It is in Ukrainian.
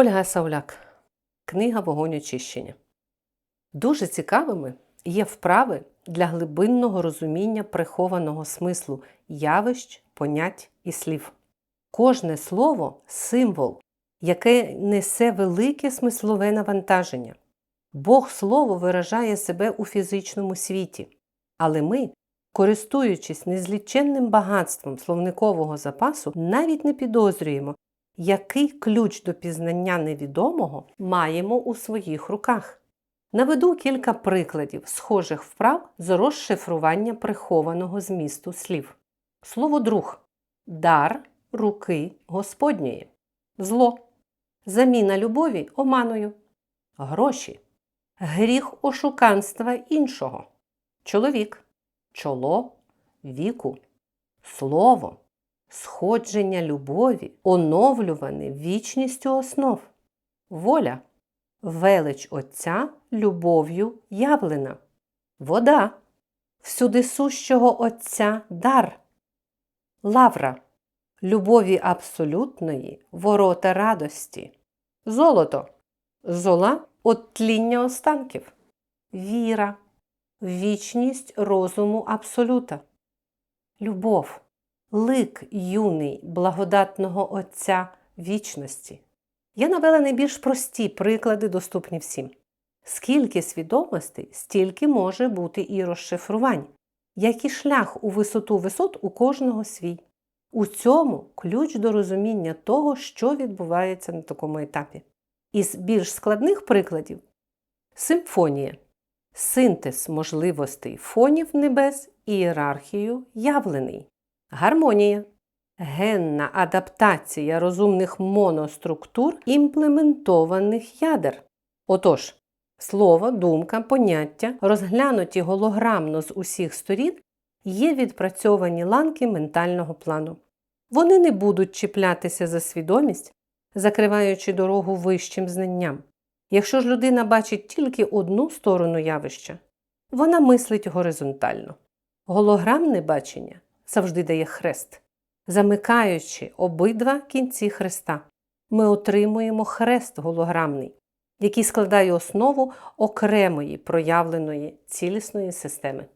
Ольга Сауляк. Книга Вогонь очищення. Дуже цікавими є вправи для глибинного розуміння прихованого смислу явищ, понять і слів. Кожне слово символ, яке несе велике смислове навантаження. Бог слово виражає себе у фізичному світі, але ми, користуючись незліченним багатством словникового запасу, навіть не підозрюємо, який ключ до пізнання невідомого маємо у своїх руках. Наведу кілька прикладів схожих вправ з розшифрування прихованого змісту слів. Слово друг дар руки Господньої, зло, заміна любові оманою, гроші, гріх ошуканства іншого, чоловік, чоло, віку, слово, сходження любові, оновлюване вічністю основ, воля, велич Отця любов'ю явлена, вода, всюди сущого Отця дар, лавра, любові абсолютної, ворота радості, золото, зола отління останків, віра, вічність розуму абсолюта, любов, лик юний благодатного Отця вічності. Я навела найбільш прості приклади, доступні всім. Скільки свідомостей, стільки може бути і розшифрувань, як і шлях у висоту висот у кожного свій. У цьому ключ до розуміння того, що відбувається на такому етапі. Із більш складних прикладів симфонія, синтез можливостей фонів небес і ієрархію явлений, гармонія, генна адаптація розумних моноструктур імплементованих ядер. Отож, слово, думка, поняття, розглянуті голограмно з усіх сторін, є відпрацьовані ланки ментального плану. Вони не будуть чіплятися за свідомість, закриваючи дорогу вищим знанням. Якщо ж людина бачить тільки одну сторону явища, вона мислить горизонтально. Голограмне бачення завжди дає хрест. Замикаючи обидва кінці хреста, ми отримуємо хрест голограмний, який складає основу окремої проявленої цілісної системи.